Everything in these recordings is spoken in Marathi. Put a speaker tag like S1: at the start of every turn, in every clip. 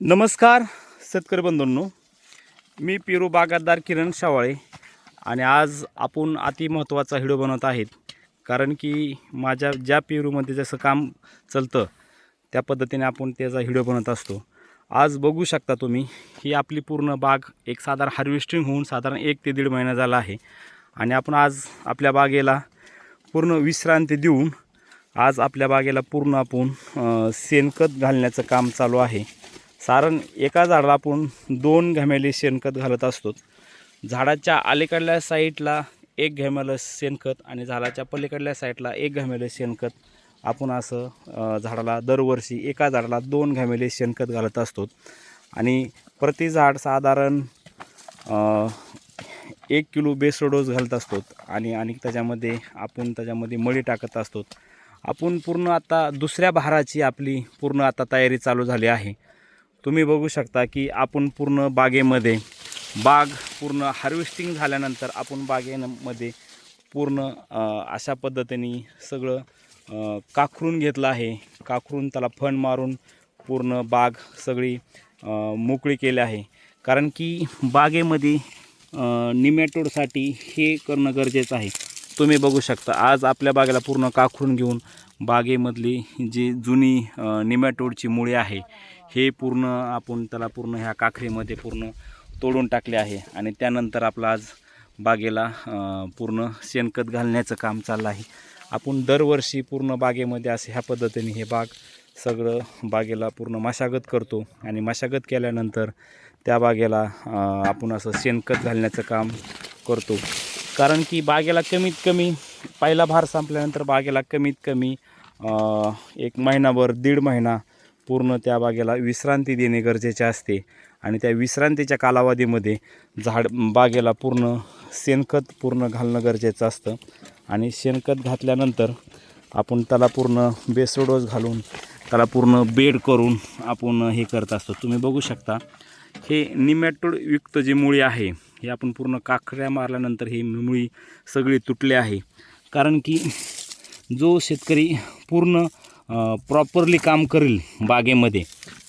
S1: नमस्कार शेतकरी बंधूंनो. मी पेरू बागायतदार किरण शावाळे आणि आज आपण अति महत्त्वाचा व्हिडिओ बनवत आहेत. कारण की माझ्या ज्या पेरूमध्ये जसं काम चालतं त्या पद्धतीने आपण त्याचा व्हिडिओ बनवत असतो. आज बघू शकता तुम्ही ही आपली पूर्ण बाग एक साधारण हार्वेस्टिंग होऊन साधारण एक ते दीड महिना झाला आहे. आणि आपण आज आपल्या बागेला पूर्ण विश्रांती देऊन आज आपल्या बागेला पूर्ण आपण शेणखत घालण्याचं काम चालू आहे. कारण एका झाडाला आपण दोन घॅमेले शेणखत घालत असतो. झाडाच्या अलीकडल्या साईडला एक घॅमेलं शेणखत आणि झाडाच्या पलीकडल्या साईडला एक घमेलं शेणखत. आपण असं झाडाला दरवर्षी एका झाडाला दोन घॅमेले शेणखत घालत असतो. आणि प्रति झाड साधारण एक किलो बेसो डोस घालत असतो आणि आणि त्याच्यामध्ये आपण त्याच्यामध्ये मळी टाकत असतो. आपण पूर्ण आता दुसऱ्या भाराची आपली पूर्ण आता तयारी चालू झाली आहे. तुम्ही बघू शकता की आपण पूर्ण बागेमध्ये बाग पूर्ण हार्वेस्टिंग झाल्यानंतर आपण बागेमध्ये पूर्ण अशा पद्धतीने सगळं काखरून घेतलं आहे. काखरून त्याला फण मारून पूर्ण बाग सगळी मोकळी केली आहे. कारण की बागेमध्ये निमॅटोडसाठी हे करणं गरजेचं आहे. तुम्ही बघू शकता आज आपल्या बागेला पूर्ण काखरून घेऊन बागेमधली जी जुनी निमॅटोडची मुळे आहे हे पूर्ण आपण त्याला पूर्ण ह्या काखरीमध्ये पूर्ण तोडून टाकले आहे. आणि त्यानंतर आपला आज बागेला पूर्ण शेणखत घालण्याचं काम चाललं आहे. आपण दरवर्षी पूर्ण बागेमध्ये असे ह्या पद्धतीने हे बाग सगळं बागेला पूर्ण मशागत करतो. आणि मशागत केल्यानंतर त्या बागेला आपण असं शेणखत घालण्याचं काम करतो. कारण की बागेला कमीत कमी पहिला भार संपल्यानंतर बागेला कमीत कमी एक महिनाभर दीड महिना पूर्ण त्या बागेला विश्रांती देणे गरजेचे असते. आणि त्या विश्रांतीच्या कालावधीमध्ये झाड बागेला पूर्ण शेणखत पूर्ण घालणं गरजेचं असतं. आणि शेणखत घातल्यानंतर आपण त्याला पूर्ण बेसोडोस घालून त्याला पूर्ण बेड करून आपण हे करत असतो. तुम्ही बघू शकता हे निमॅटोडयुक्त जी मुळी आहे हे आपण पूर्ण काकड्या मारल्यानंतर ही मुळी सगळी तुटली आहे. कारण की जो शेतकरी पूर्ण प्रॉपरली काम करेल बागेमध्ये.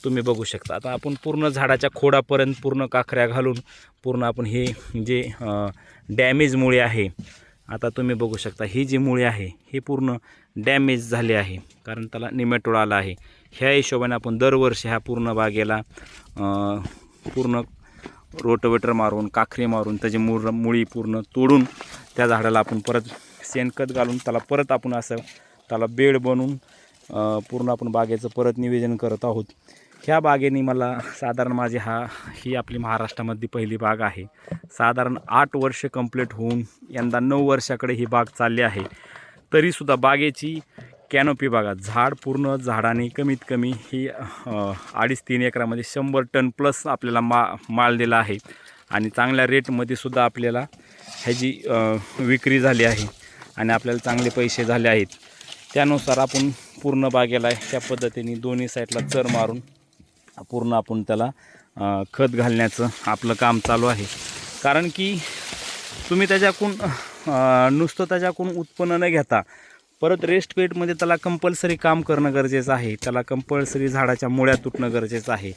S1: तुम्ही बघू शकता. आता आपण पूर्ण झाडाच्या खोडापर्यंत पूर्ण काखऱ्या घालून पूर्ण आपण हे जे डॅमेज मुळे आहे आता तुम्ही बघू शकता. ही जी मुळे आहे हे पूर्ण डॅमेज झाले आहे. कारण त्याला निमॅटोड आला आहे. ह्या हिशोबाने आपण दरवर्षी ह्या पूर्ण बागेला पूर्ण रोटोवेटर मारून काखरी मारून त्याची मूळ मुळी पूर्ण तोडून त्या झाडाला आपण परत शेणखत घालून त्याला परत आपण असं त्याला बेड बनवून पूर्ण आपण बागेचं परत निवेदन करत आहोत. ह्या बागेने मला साधारण माझी हा ही आपली महाराष्ट्रामधली पहिली बाग आहे. साधारण आठ वर्ष कंप्लीट होऊन यंदा नऊ वर्षाकडे ही बाग चालली आहे. तरीसुद्धा बागेची कॅनोपी बागा झाड पूर्ण झाडाने कमीत कमी ही अडीच तीन एकरामध्ये शंभर टन प्लस आपल्याला मा माल दिला आहे. आणि चांगल्या रेटमध्ये सुद्धा आपल्याला ह्याची विक्री झाली आहे. आणि आपल्याला चांगले पैसे झाले आहेत. त्यानुसार आपण पूर्ण बागेला त्या पद्धतीने दोन्ही साईडला चर मारून पूर्ण आपण त्याला खत घालण्याचं आपलं काम चालू आहे. कारण की तुम्ही त्याच्याकडून नुसतं त्याच्याकडून उत्पन्न न घेता परत रेस्ट पेटमध्ये त्याला कंपल्सरी काम करणं गरजेचं आहे. त्याला कंपल्सरी झाडाच्या मुळ्या तुटणं गरजेचं आहे.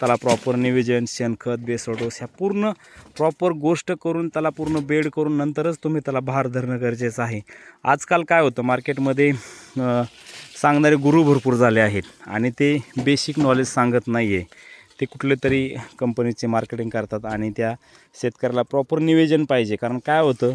S1: त्याला प्रॉपर नियोजन शेणखत बेसोडोस ह्या पूर्ण प्रॉपर गोष्ट करून त्याला पूर्ण बेड करून नंतरच तुम्ही त्याला भार धरणं गरजेचं आहे. आजकाल काय होतं मार्केटमध्ये सांगणारे गुरु भरपूर झाले आहेत आणि ते बेसिक नॉलेज सांगत नाही आहे ते कुठले तरी कंपनीचे मार्केटिंग करतात आणि त्या शेतकऱ्याला प्रॉपर निवेदन पाहिजे. कारण काय होतं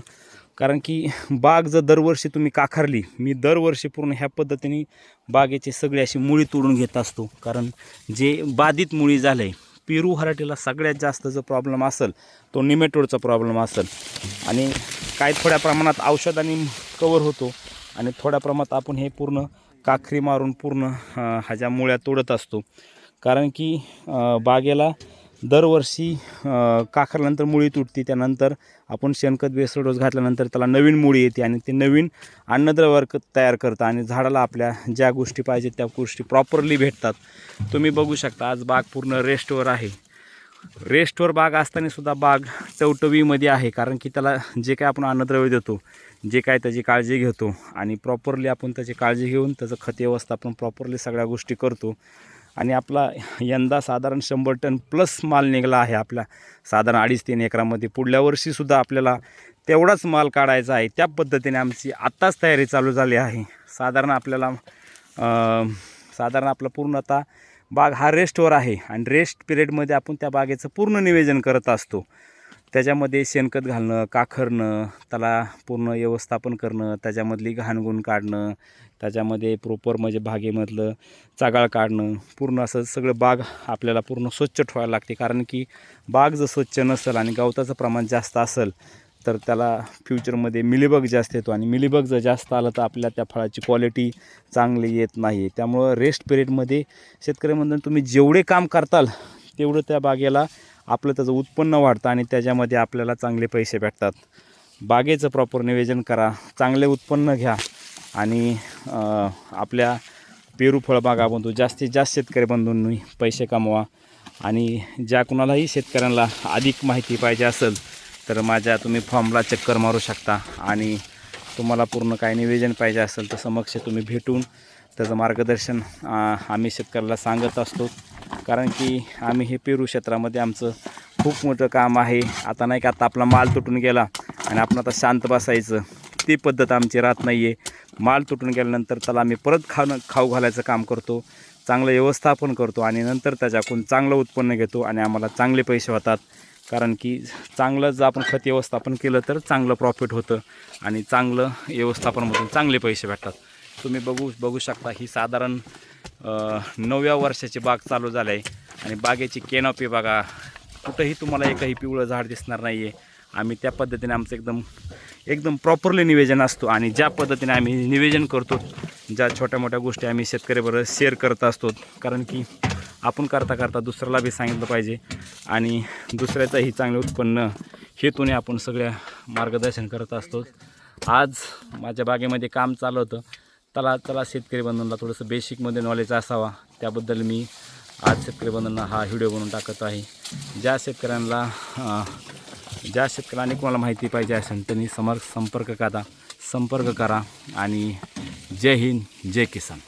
S1: कारण की बाग जर दरवर्षी तुम्ही काखारली मी दरवर्षी पूर्ण ह्या पद्धतीने बागेची सगळी अशी मुळी तोडून घेत असतो. कारण जे बाधित मुळी झालं आहे पेरू हराटीला सगळ्यात जास्त जो प्रॉब्लेम असेल तो निमेटोडचा प्रॉब्लेम असेल. आणि काही थोड्या प्रमाणात औषधाने कवर होतो आणि थोड्या प्रमाणात आपण हे पूर्ण काखरी मारून पूर्ण ह्याच्या मुळ्या तोडत असतो. कारण की बागेला दरवर्षी काखरल्यानंतर मुळी तुटते त्यानंतर आपण शेणखत बेसर डोस घातल्यानंतर त्याला नवीन मुळी येते आणि ते नवीन अन्नद्रव्य क- तयार करतं आणि झाडाला आपल्या ज्या गोष्टी पाहिजेत त्या गोष्टी प्रॉपरली भेटतात. तुम्ही बघू शकता आज बाग पूर्ण रेस्टवर आहे. रेस्टवर बाग असतानासुद्धा बाग टवटवीमध्ये आहे कारण की त्याला जे काय आपण अन्नद्रव्य देतो जे काय त्याची काळजी घेतो आणि प्रॉपरली आपण त्याची काळजी घेऊन त्याचं खत व्यवस्थापन प्रॉपरली सगळ्या गोष्टी करतो आणि आपला यंदा साधारण शंभर टन प्लस माल निघाला आहे आपल्या साधारण अडीच तीन एकरामध्ये. पुढल्या वर्षीसुद्धा आपल्याला तेवढाच माल काढायचा आहे. त्या पद्धतीने आमची आत्ताच तयारी चालू झाली आहे. साधारण आपल्याला साधारण आपलं पूर्ण आता बाग हा रेस्टवर आहे. आणि रेस्ट पिरियडमध्ये आपण त्या बागेचं पूर्ण नियोजन करत असतो. त्याच्यामध्ये शेणखत घालणं काखरणं त्याला पूर्ण व्यवस्थापन करणं त्याच्यामधली घाणगुण काढणं त्याच्यामध्ये प्रॉपर म्हणजे बागेमधलं चागाळ काढणं पूर्ण असं सगळं बाग आपल्याला पूर्ण स्वच्छ ठेवायला लागते. कारण की बाग जर स्वच्छ नसेल आणि गवताचं प्रमाण जास्त असेल तर त्याला फ्युचरमध्ये मिलीबग जास्त येतो. आणि मिलीबग जर जास्त आलं तर आपल्या त्या फळाची क्वालिटी चांगली येत नाही. त्यामुळं रेस्ट पिरियडमध्ये शेतकऱ्यामधून तुम्ही जेवढे काम करताल तेवढं त्या बागेला आपलं त्याचं उत्पन्न वाढतं आणि त्याच्यामध्ये आपल्याला चांगले पैसे भेटतात. बागेचं प्रॉपर नियोजन करा चांगले उत्पन्न घ्या आणि आपल्या पेरू फळबागामधून जास्तीत जास्त शेतकरी बंधूंनी पैसे कमवा आणि ज्या कुणालाही शेतकऱ्यांना अधिक माहिती पाहिजे असेल तर माझ्या तुम्ही फॉर्मला चक्कर मारू शकता आणि तुम्हाला पूर्ण काय निवेदन पाहिजे असेल तर समक्ष तुम्ही भेटून त्याचं मार्गदर्शन आम्ही शेतकऱ्याला सांगत असतो. कारण की आम्ही हे पेरू क्षेत्रामध्ये आमचं खूप मोठं काम आहे. आता नाही का आता आपला माल तुटून गेला आणि आपण आता शांत बसायचं. ती पद्धत आमची राहत नाही आहे माल तुटून गेल्यानंतर त्याला आम्ही परत खाणं खाऊ घालायचं काम करतो. चांगलं व्यवस्थापन करतो आणि नंतर त्याच्याकडून चांगलं उत्पन्न घेतो आणि आम्हाला चांगले पैसे होतात. कारण की चांगलं जर आपण खत व्यवस्थापन केलं तर चांगलं प्रॉफिट होतं आणि चांगलं व्यवस्थापनमधून चांगले पैसे भेटतात. तुम्ही बघू बघू शकता ही साधारण नवव्या वर्षाची बाग चालू झाली आहे. आणि बागेची केनॉपी बघा कुठंही तुम्हाला एकही पिवळं झाड दिसणार नाही आहे आम्ही त्या पद्धतीने आमचं एकदम एकदम प्रॉपरली निवेदन असतो आणि ज्या पद्धतीने आम्ही निवेदन करतो ज्या छोट्या मोठ्या गोष्टी आम्ही शेतकऱ्याबरोबर शेअर करत असतो कारण की आपण करता करता दुसऱ्याला बी सांगितलं पाहिजे आणि दुसऱ्याचंही चांगलं उत्पन्न हेतूने आपण सगळ्या मार्गदर्शन करत असतो. आज माझ्या बागेमध्ये काम चालू होतं. त्याला त्याला शेतकरी बंधनला थोडंसं बेसिकमध्ये नॉलेज असावा. त्याबद्दल मी आज शेतकरी बंधूंना हा व्हिडिओ बनवून टाकत आहे. ज्या शेतकऱ्यांना ज्या शेतकऱ्यांनी कोणाला माहिती पाहिजे असेल त्यांनी समर्क संपर्क करा संपर्क करा आणि जय हिंद जय किसान.